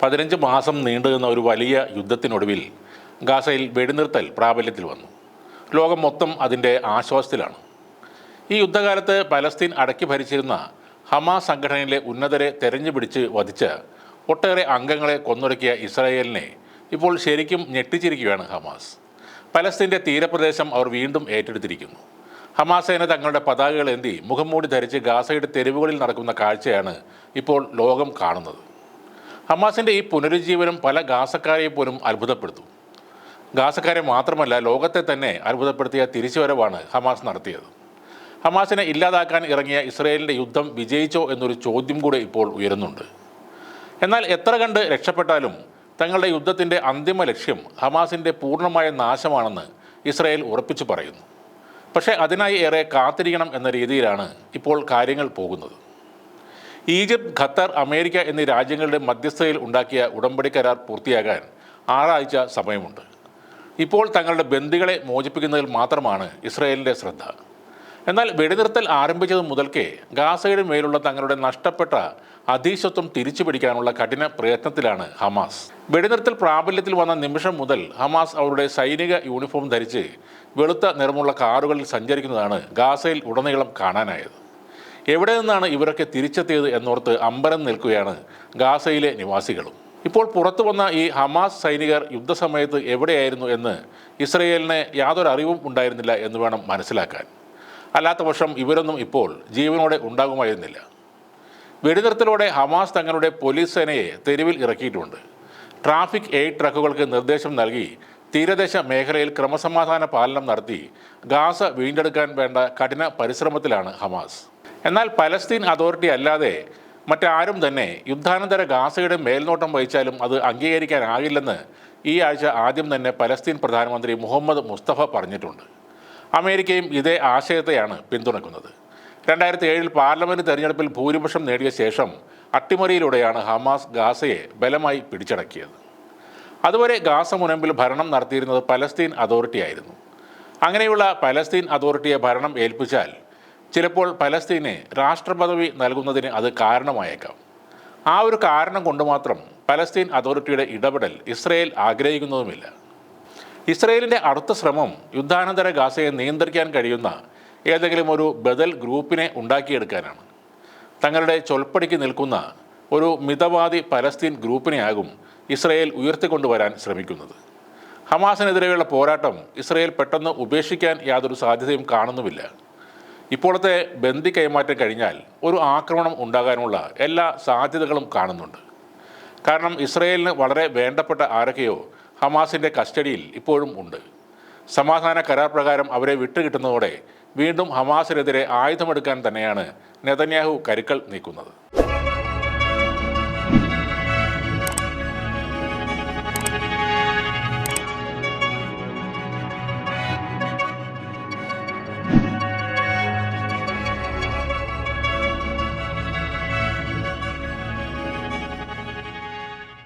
പതിനഞ്ച് മാസം നീണ്ടുനിന്ന ഒരു വലിയ യുദ്ധത്തിനൊടുവിൽ ഗാസയിൽ വെടിനിർത്തൽ പ്രാബല്യത്തിൽ വന്നു. ലോകം മൊത്തം അതിന്റെ ആശ്വാസത്തിലാണ്. ഈ യുദ്ധകാലത്ത് പലസ്തീൻ അടക്കി ഭരിച്ചിരുന്ന ഹമാസ് സംഘടനയിലെ ഉന്നതരെ തെരഞ്ഞു പിടിച്ച് വധിച്ച് ഒട്ടേറെ അംഗങ്ങളെ കൊന്നൊടുക്കിയ ഇസ്രായേലിനെ ഇപ്പോൾ ശരിക്കും ഞെട്ടിച്ചിരിക്കുകയാണ് ഹമാസ്. പലസ്തീന്റെ തീരപ്രദേശം അവർ വീണ്ടും ഏറ്റെടുത്തിരിക്കുന്നു. ഹമാസേന സേന തങ്ങളുടെ പതാകകൾ എന്തി മുഖംമൂടി ധരിച്ച് ഗാസയുടെ തെരുവുകളിൽ നടക്കുന്ന കാഴ്ചയാണ് ഇപ്പോൾ ലോകം കാണുന്നത്. ഹമാസിന്റെ ഈ പുനരുജ്ജീവനം പല ഗാസക്കാരെയും പോലും അത്ഭുതപ്പെടുത്തു. ഗാസക്കാരെ മാത്രമല്ല ലോകത്തെ തന്നെ അത്ഭുതപ്പെടുത്തിയ തിരിച്ചുവരവാണ് ഹമാസ് നടത്തിയത്. ഹമാസിനെ ഇല്ലാതാക്കാൻ ഇറങ്ങിയ ഇസ്രയേലിന്റെ യുദ്ധം വിജയിച്ചോ എന്നൊരു ചോദ്യം കൂടെ ഇപ്പോൾ ഉയരുന്നുണ്ട്. എന്നാൽ എത്ര കണ്ട് രക്ഷപ്പെട്ടാലും തങ്ങളുടെ യുദ്ധത്തിന്റെ അന്തിമ ലക്ഷ്യം ഹമാസിന്റെ പൂർണമായ നാശമാണെന്ന് ഇസ്രയേൽ ഉറപ്പിച്ചു പറയുന്നു. പക്ഷേ അതിനായി ഏറെ കാത്തിരിക്കണം എന്ന രീതിയിലാണ് ഇപ്പോൾ കാര്യങ്ങൾ പോകുന്നത്. ഈജിപ്ത് ഖത്തർ അമേരിക്ക എന്നീ രാജ്യങ്ങളുടെ മധ്യസ്ഥതയിൽ ഉണ്ടാക്കിയ ഉടമ്പടി കരാർ പൂർത്തിയാകാൻ ആറാഴ്ച സമയമുണ്ട്. ഇപ്പോൾ തങ്ങളുടെ ബന്ദികളെ മോചിപ്പിക്കുന്നതിൽ മാത്രമാണ് ഇസ്രയേലിന്റെ ശ്രദ്ധ. എന്നാൽ വെടിനിർത്തൽ ആരംഭിച്ചത് മുതൽക്കേ ഗാസയുടെ മേലുള്ള തങ്ങളുടെ നഷ്ടപ്പെട്ട അധീശത്വം തിരിച്ചു പിടിക്കാനുള്ള കഠിന പ്രയത്നത്തിലാണ് ഹമാസ്. വെടിനിർത്തൽ പ്രാബല്യത്തിൽ വന്ന നിമിഷം മുതൽ ഹമാസ് അവരുടെ സൈനിക യൂണിഫോം ധരിച്ച് വെളുത്ത നിറമുള്ള കാറുകളിൽ സഞ്ചരിക്കുന്നതാണ് ഗാസയിൽ ഉടനീളം കാണാനായത്. എവിടെ നിന്നാണ് ഇവരൊക്കെ തിരിച്ചെത്തിയത് എന്നോർത്ത് അമ്പരം നിൽക്കുകയാണ് ഗാസയിലെ നിവാസികളും. ഇപ്പോൾ പുറത്തു വന്ന ഈ ഹമാസ് സൈനികർ യുദ്ധസമയത്ത് എവിടെയായിരുന്നു എന്ന് ഇസ്രയേലിന് യാതൊരു അറിവും ഉണ്ടായിരുന്നില്ല എന്ന് വേണം മനസ്സിലാക്കാൻ. അല്ലാത്ത പക്ഷം ഇവരൊന്നും ഇപ്പോൾ ജീവനോടെ ഉണ്ടാകുമായിരുന്നില്ല. വെടിനിർത്തലോടെ ഹമാസ് തങ്ങളുടെ പോലീസ് സേനയെ തെരുവിൽ ഇറക്കിയിട്ടുണ്ട്. ട്രാഫിക് എയ്ഡ് ട്രക്കുകൾക്ക് നിർദ്ദേശം നൽകി തീരദേശ മേഖലയിൽ ക്രമസമാധാന പാലനം നടത്തി ഗാസ വീണ്ടെടുക്കാൻ വേണ്ട കഠിന പരിശ്രമത്തിലാണ് ഹമാസ്. എന്നാൽ പലസ്തീൻ അതോറിറ്റി അല്ലാതെ മറ്റാരും തന്നെ യുദ്ധാനന്തര ഗാസയുടെ മേൽനോട്ടം വഹിച്ചാലും അത് അംഗീകരിക്കാനാകില്ലെന്ന് ഈ ആഴ്ച ആദ്യം തന്നെ പലസ്തീൻ പ്രധാനമന്ത്രി മുഹമ്മദ് മുസ്തഫ പറഞ്ഞിട്ടുണ്ട്. അമേരിക്കയും ഇതേ ആശയത്തെയാണ് പിന്തുണക്കുന്നത്. രണ്ടായിരത്തി ഏഴിൽ പാർലമെന്റ് തെരഞ്ഞെടുപ്പിൽ ഭൂരിപക്ഷം നേടിയ ശേഷം അട്ടിമറിയിലൂടെയാണ് ഹമാസ് ഗാസയെ ബലമായി പിടിച്ചടക്കിയത്. അതുവരെ ഗാസ മുനമ്പിൽ ഭരണം നടത്തിയിരുന്നത് പലസ്തീൻ അതോറിറ്റി ആയിരുന്നു അങ്ങനെയുള്ള പലസ്തീൻ അതോറിറ്റിയെ ഭരണം ഏൽപ്പിച്ചാൽ ചിലപ്പോൾ പലസ്തീനെ രാഷ്ട്രപദവി നൽകുന്നതിന് അത് കാരണമായേക്കാം. ആ ഒരു കാരണം കൊണ്ട് മാത്രം പലസ്തീൻ അതോറിറ്റിയുടെ ഇടപെടൽ ഇസ്രയേൽ ആഗ്രഹിക്കുന്നതുമില്ല. ഇസ്രയേലിന്റെ അടുത്ത ശ്രമം യുദ്ധാനന്തര ഗാസയെ നിയന്ത്രിക്കാൻ കഴിയുന്ന ഏതെങ്കിലും ഒരു ബദൽ ഗ്രൂപ്പിനെ ഉണ്ടാക്കിയെടുക്കാനാണ്. തങ്ങളുടെ ചൊൽപ്പടിക്ക് നിൽക്കുന്ന ഒരു മിതവാദി പലസ്തീൻ ഗ്രൂപ്പിനെയാകും ഇസ്രയേൽ ഉയർത്തിക്കൊണ്ടുവരാൻ ശ്രമിക്കുന്നത്. ഹമാസിനെതിരെയുള്ള പോരാട്ടം ഇസ്രയേൽ പെട്ടെന്ന് ഉപേക്ഷിക്കാൻ യാതൊരു സാധ്യതയും കാണുന്നുമില്ല. ഇപ്പോഴത്തെ ബന്ദി കൈമാറ്റം കഴിഞ്ഞാൽ ഒരു ആക്രമണം ഉണ്ടാകാനുള്ള എല്ലാ സാധ്യതകളും കാണുന്നുണ്ട്. കാരണം ഇസ്രയേലിന് വളരെ വേണ്ടപ്പെട്ട ആരൊക്കെയോ ഹമാസിന്റെ കസ്റ്റഡിയിൽ ഇപ്പോഴും ഉണ്ട്. സമാധാന കരാർ പ്രകാരം അവരെ വിട്ടുകിട്ടുന്നതോടെ വീണ്ടും ഹമാസിനെതിരെ ആയുധമെടുക്കാൻ തന്നെയാണ് നെതന്യാഹു കരുക്കൾ നീക്കുന്നത്.